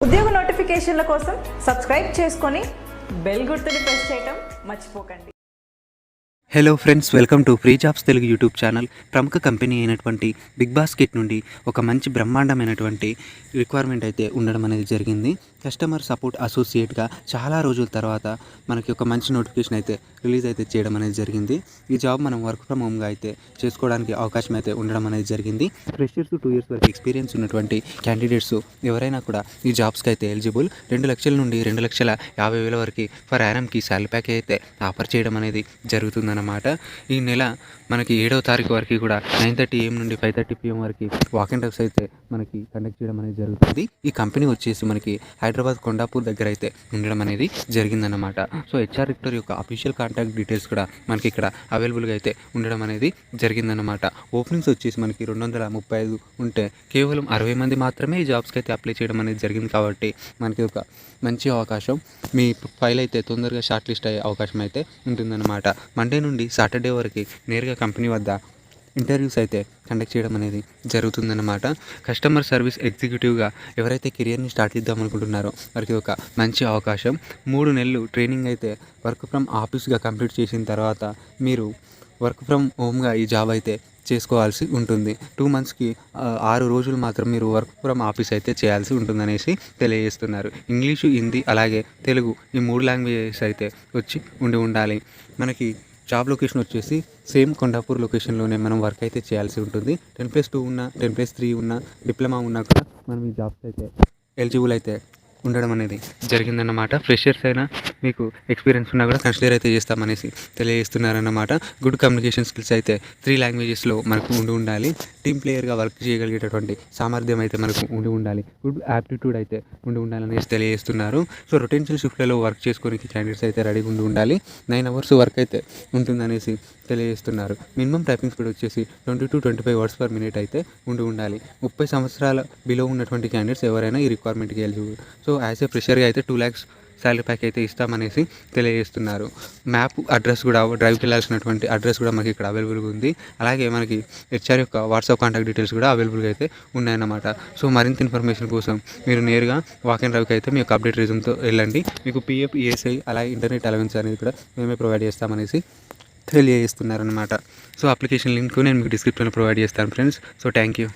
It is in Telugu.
ఉద్యోగ నోటిఫికేషన్ల కోసం సబ్స్క్రైబ్ చేసుకొని బెల్ గుర్తుని ప్రెస్ చేయటం మర్చిపోకండి. Hello friends welcome to free jobs Telugu YouTube channel ప్రముఖ కంపెనీ అయినటువంటి బిగ్ బాస్కెట్ నుండి ఒక మంచి బ్రహ్మాండమైనటువంటి రిక్వైర్మెంట్ అయితే ఉండడం అనేది జరిగింది. కస్టమర్ సపోర్ట్ అసోసియేట్గా చాలా రోజుల తర్వాత మనకి ఒక మంచి నోటిఫికేషన్ అయితే రిలీజ్ అయితే చేయడం అనేది జరిగింది. ఈ జాబ్ మనం వర్క్ ఫ్రమ్ హోమ్గా అయితే చేసుకోవడానికి అవకాశం అయితే ఉండడం అనేది జరిగింది. ఫ్రెషర్స్ టూ ఇయర్స్ వరకు ఎక్స్పీరియన్స్ ఉన్నటువంటి క్యాండిడేట్స్ ఎవరైనా కూడా ఈ జాబ్స్కి అయితే ఎలిజిబుల్. రెండు లక్షల నుండి రెండు లక్షల యాభై వేల వరకు ఫర్ యారమ్కి శాలరీ ప్యాకేజ్ అయితే ఆఫర్ చేయడం అనేది జరుగుతుందన్నమాట. ఈ నెల మనకి ఏడవ తారీఖు వరకు కూడా నైన్ థర్టీ ఏఎం నుండి ఫైవ్ థర్టీ పిఎం వరకు వాక్ అండ్ అయితే మనకి కండక్ట్ చేయడం అనేది జరుగుతుంది. ఈ కంపెనీ వచ్చేసి మనకి హైదరాబాద్ హైదరాబాద్ కొండాపూర్ దగ్గర అయితే ఉండడం అనేది జరిగిందన్నమాట. సో హెచ్ఆర్ రిక్టర్ యొక్క అఫీషియల్ కాంటాక్ట్ డీటెయిల్స్ కూడా మనకి ఇక్కడ అవైలబుల్గా అయితే ఉండడం అనేది జరిగిందన్నమాట. ఓపెనింగ్స్ వచ్చేసి మనకి రెండు వందల ముప్పై ఐదు ఉంటే కేవలం అరవై మంది మాత్రమే ఈ జాబ్స్కి అయితే అప్లై చేయడం అనేది జరిగింది కాబట్టి మనకి ఒక మంచి అవకాశం. మీ ఫైల్ అయితే తొందరగా షార్ట్ లిస్ట్ అయ్యే అవకాశం అయితే ఉంటుందన్నమాట. మండే నుండి సాటర్డే వరకు నేరుగా కంపెనీ వద్ద ఇంటర్వ్యూస్ అయితే కండక్ట్ చేయడం అనేది జరుగుతుందన్నమాట. కస్టమర్ సర్వీస్ ఎగ్జిక్యూటివ్గా ఎవరైతే కెరియర్ని స్టార్ట్ చేద్దాం అనుకుంటున్నారో వారికి ఒక మంచి అవకాశం. మూడు నెలలు ట్రైనింగ్ అయితే వర్క్ ఫ్రమ్ ఆఫీస్గా కంప్లీట్ చేసిన తర్వాత మీరు వర్క్ ఫ్రమ్ హోమ్గా ఈ జాబ్ అయితే చేసుకోవాల్సి ఉంటుంది. టూ మంత్స్కి ఆరు రోజులు మాత్రం మీరు వర్క్ ఫ్రమ్ ఆఫీస్ అయితే చేయాల్సి ఉంటుందనేసి తెలియజేస్తున్నారు. ఇంగ్లీషు హిందీ అలాగే తెలుగు ఈ మూడు లాంగ్వేజెస్ అయితే వచ్చి ఉండి ఉండాలి. మనకి జాబ్ లొకేషన్ వచ్చేసి సేమ్ కొండాపూర్ లొకేషన్లోనే మనం వర్క్ అయితే చేయాల్సి ఉంటుంది. టెన్ ప్లస్ టూ ఉన్న టెన్ ప్లస్ త్రీ ఉన్న డిప్లొమా ఉన్నా కూడా మనం ఈ జాబ్స్ అయితే ఎలిజిబుల్ అయితే ఉండడం అనేది జరిగిందన్నమాట. ఫ్రెషర్స్ అయినా మీకు ఎక్స్పీరియన్స్ ఉన్నా కూడా కన్సిడర్ అయితే చేస్తామనేసి తెలియజేస్తున్నారన్నమాట. గుడ్ కమ్యూనికేషన్ స్కిల్స్ అయితే త్రీ లాంగ్వేజెస్లో మనకు ఉండి ఉండాలి. టీమ్ ప్లేయర్గా వర్క్ చేయగలిగేటటువంటి సామర్థ్యం అయితే మనకు ఉండి ఉండాలి. గుడ్ యాప్టిట్యూడ్ అయితే ఉండి ఉండాలనేసి తెలియజేస్తున్నారు. సో రొటెన్షియల్ షిఫ్ట్లలో వర్క్ చేసుకోనికి క్యాండిడేట్స్ అయితే రెడీగా ఉండి ఉండాలి. నైన్ అవర్స్ వర్క్ అయితే ఉంటుందనేసి తెలియజేస్తున్నారు. మినిమం టైపింగ్ స్పీడ్ వచ్చేసి twenty to twenty five words per minute అయితే ఉండి ఉండాలి. ముప్పై సంవత్సరాల బిలో ఉన్నటువంటి క్యాండిడేట్స్ ఎవరైనా ఈ రిక్వైర్మెంట్కి ఎలిజిబుల్ సో యాజ్ ఏ ఫ్రెషర్గా అయితే టూ ల్యాక్స్ శాలరీ ప్యాక్ అయితే ఇస్తామనేసి తెలియజేస్తున్నారు. మ్యాప్ అడ్రస్ కూడా డ్రైవ్కి వెళ్ళాల్సినటువంటి అడ్రస్ కూడా మనకి ఇక్కడ అవైలబుల్గా ఉంది. అలాగే మనకి హెచ్ఆర్ యొక్క వాట్సాప్ కాంటాక్ట్ డీటెయిల్స్ కూడా అవైలబుల్గా అయితే ఉన్నాయన్నమాట. సో మరింత ఇన్ఫర్మేషన్ కోసం మీరు నేరుగా వాక్ అండ్ డ్రైవ్కి అయితే మీ యొక్క అప్డేట్ రీజన్తో వెళ్ళండి. మీకు పిఎఫ్ ఈఎస్ఐ అలాగే ఇంటర్నెట్ అలవెన్స్ అనేది కూడా మేమే ప్రొవైడ్ చేస్తామనేసి తెలియజేస్తున్నారనమాట సో అప్లికేషన్ లింక్ నేను మీకు డిస్క్రిప్షన్లో ప్రొవైడ్ చేస్తాను ఫ్రెండ్స్ సో థ్యాంక్ యూ